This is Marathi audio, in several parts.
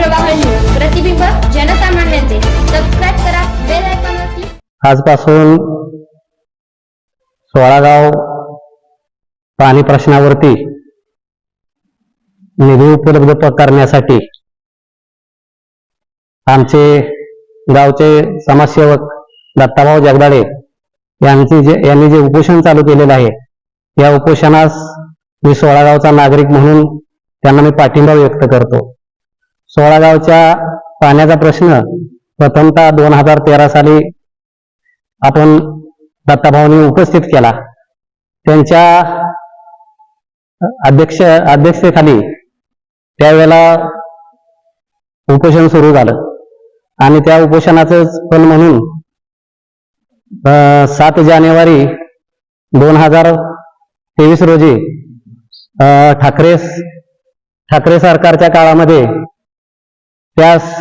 प्रवाह न्यूज प्रतिबिंब जनसामान्यांचे. सबस्क्राईब करा बेल आजपासून सोळागाव पाणी प्रश्नावरती निधी उपलब्ध करण्यासाठी आमचे गावचे समाजसेवक दत्ताभाऊ जगदाळे यांची जे यांनी जे उपोषण चालू केलेलं आहे या उपोषणास मी सोळागावचा नागरिक म्हणून त्यांना मी पाठिंबा व्यक्त करतो. सोळागावच्या पाण्याचा प्रश्न प्रथमतः दोन हजार तेरा साली आपण दत्ताभाऊंनी उपस्थित केला. त्यांच्या अध्यक्ष अध्यक्षतेखाली त्यावेळेला उपोषण सुरू झालं. आणि त्या उपोषणाचंच फल म्हणून सात जानेवारी दोन हजार तेवीस रोजी ठाकरे ठाकरे सरकारच्या काळामध्ये त्यास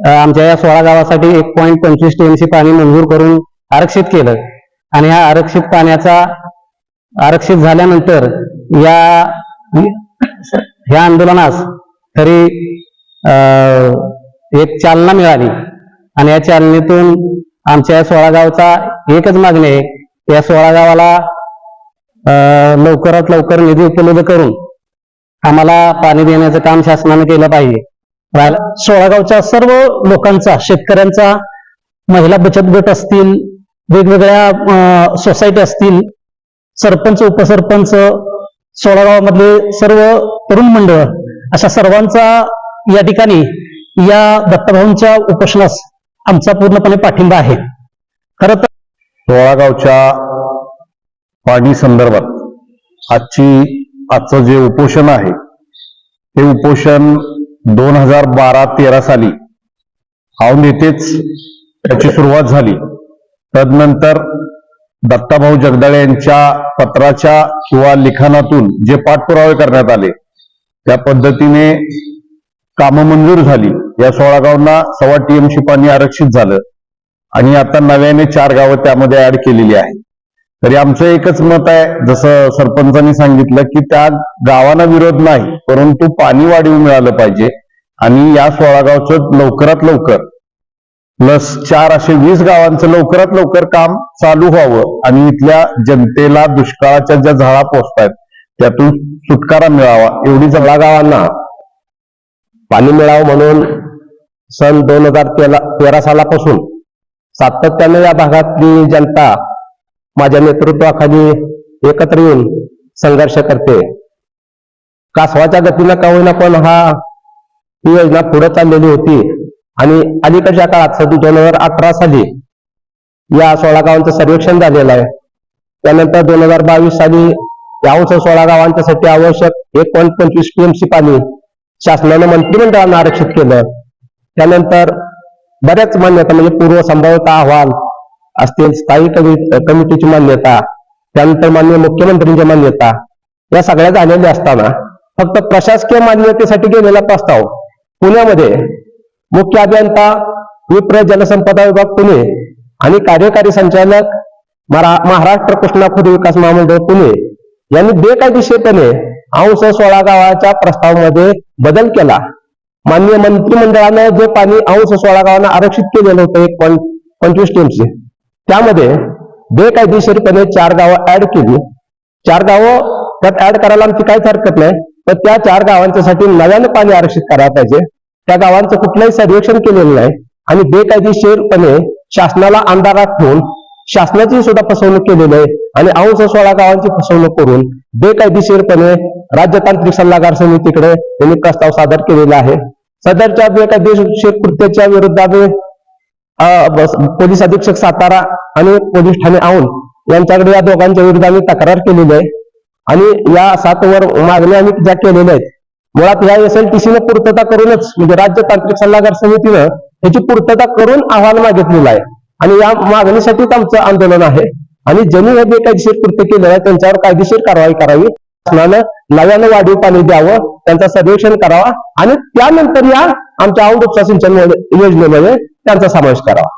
आमच्या या सोळा गावासाठी एक पॉईंट पंचवीस टीएमसी पाणी मंजूर करून आरक्षित केलं. आणि ह्या आरक्षित पाण्याचा आरक्षित झाल्यानंतर या ह्या आंदोलनास तरी एक चालना मिळाली. आणि या चालनेतून आमच्या या सोळा गावचा एकच मागणी आहे. या सोळा गावाला लवकरात लवकर निधी उपलब्ध करून आम्हाला पाणी देण्याचं काम शासनाने केलं पाहिजे. सोळागावच्या सर्व लोकांचा शेतकऱ्यांचा महिला बचत गट असतील वेगवेगळ्या सोसायटी असतील सरपंच उपसरपंच सोळागावामधले सर्व तरुण मंडळ अशा सर्वांचा या ठिकाणी या दत्तभाऊंच्या उपोषणास आमचा पूर्णपणे पाठिंबा आहे. खर तर सोळागावच्या पाणी संदर्भात आजची आजचं जे उपोषण आहे ते उपोषण दोन हजार बारा तेरा साली औंध येथेच त्याची सुरुवात झाली. तदनंतर दत्ताभाऊ जगदाळे यांच्या पत्राच्या किंवा लिखाणातून जे पाठपुरावे करण्यात आले त्या पद्धतीने कामं मंजूर झाली. या सोळा गावांना सव्वा टीएमसी पाणी आरक्षित झालं आणि आता नव्याने चार गावं त्यामध्ये ऍड केलेली आहे तरी आमचं एकच मत आहे जसं सरपंचांनी सांगितलं की त्या गावांना विरोध नाही परंतु पाणी वाढीव मिळालं पाहिजे. आणि या सोळा गावचं लवकरात लवकर प्लस चार असे वीस गावांचं लवकरात लवकर काम चालू व्हावं. आणि इथल्या जनतेला दुष्काळाच्या ज्या झळा पोचतायत त्यातून सुटकारा मिळावा एवढी जळा गावांना. पाणी मिळावं म्हणून सन दोन हजार तेरा सालापासून सातत्याने या भागातली जनता माझ्या नेतृत्वाखाली एकत्र येऊन संघर्ष करते. कासवाच्या गतीनं का होईना पण हा ही योजना पुढे चाललेली होती आणि अलीकडच्या काळात सध्या दोन हजार अठरा साली या सोळा गावांचं सर्वेक्षण झालेलं आहे. त्यानंतर दोन हजार बावीस साली या अंश सोळा गावांच्यासाठी आवश्यक एक पॉईंट पंचवीस टीएमसी पाणी शासनानं मंत्रिमंडळानं आरक्षित केलं. त्यानंतर बऱ्याच मान्यता म्हणजे पूर्व संभाव्यता अहवाल असतील स्थायी कमिटीची मान्यता त्यानंतर मान्य मुख्यमंत्र्यांची मान्यता या सगळ्या झालेल्या असताना फक्त प्रशासकीय मान्यतेसाठी गेलेला प्रस्ताव पुण्यामध्ये मुख्य अभियंता विप्र जलसंपदा विभाग पुणे आणि कार्यकारी संचालक महाराष्ट्र कृष्णा खुद विकास महामंडळ पुणे यांनी बेकायदेशीरपणे अंश सोळा गावाच्या प्रस्तावामध्ये बदल केला. माननीय मंत्रिमंडळानं जे पाणी अंश सोळा गावांना आरक्षित केलेलं होतं एक पॉईंट पंचवीस टीएमसी त्यामध्ये बेकायदेशीरपणे चार गावं ऍड केली. चार गावं त्यात ऍड करायला आमची काहीच हरकत नाही. तर त्या चार गावांच्यासाठी नव्यानं पाणी आरक्षित करायला पाहिजे. त्या गावांचं कुठलंही सर्वेक्षण केलेलं नाही. आणि बेकायदेशीरपणे शासनाला अंधारात ठेवून शासनाची सुद्धा फसवणूक केलेली आहे. आणि अंश सोळा गावांची फसवणूक करून बेकायदेशीरपणे राज्यतांत्रिक सल्लागार समितीकडे त्यांनी प्रस्ताव सादर केलेला आहे. सदरच्या बेकायदेशीर कृत्याच्या विरुद्ध पोलीस अधीक्षक सातारा आणि पोलीस ठाणे औंध यांच्याकडे या दोघांच्या विरुद्ध आम्ही तक्रार केलेली आहे. आणि या सात वर मागण्या आम्ही ज्या केलेल्या आहेत मुळात या एस एल टी सीनं पूर्तता करूनच म्हणजे राज्य तांत्रिक सल्लागार समितीनं त्याची पूर्तता करून अहवाल मागितलेला आहे. आणि या मागणीसाठीच आमचं आंदोलन आहे. आणि ज्यांनी हे बेकायदेशीर कृत्य केलेलं आहे त्यांच्यावर कायदेशीर कारवाई करावी. शासनानं नव्यानं वाढीव पाणी द्यावं त्यांचं सर्वेक्षण करावा आणि त्यानंतर या आमच्या औंध उपसा सिंचन योजनेमध्ये त्यांचा समावेश करावा.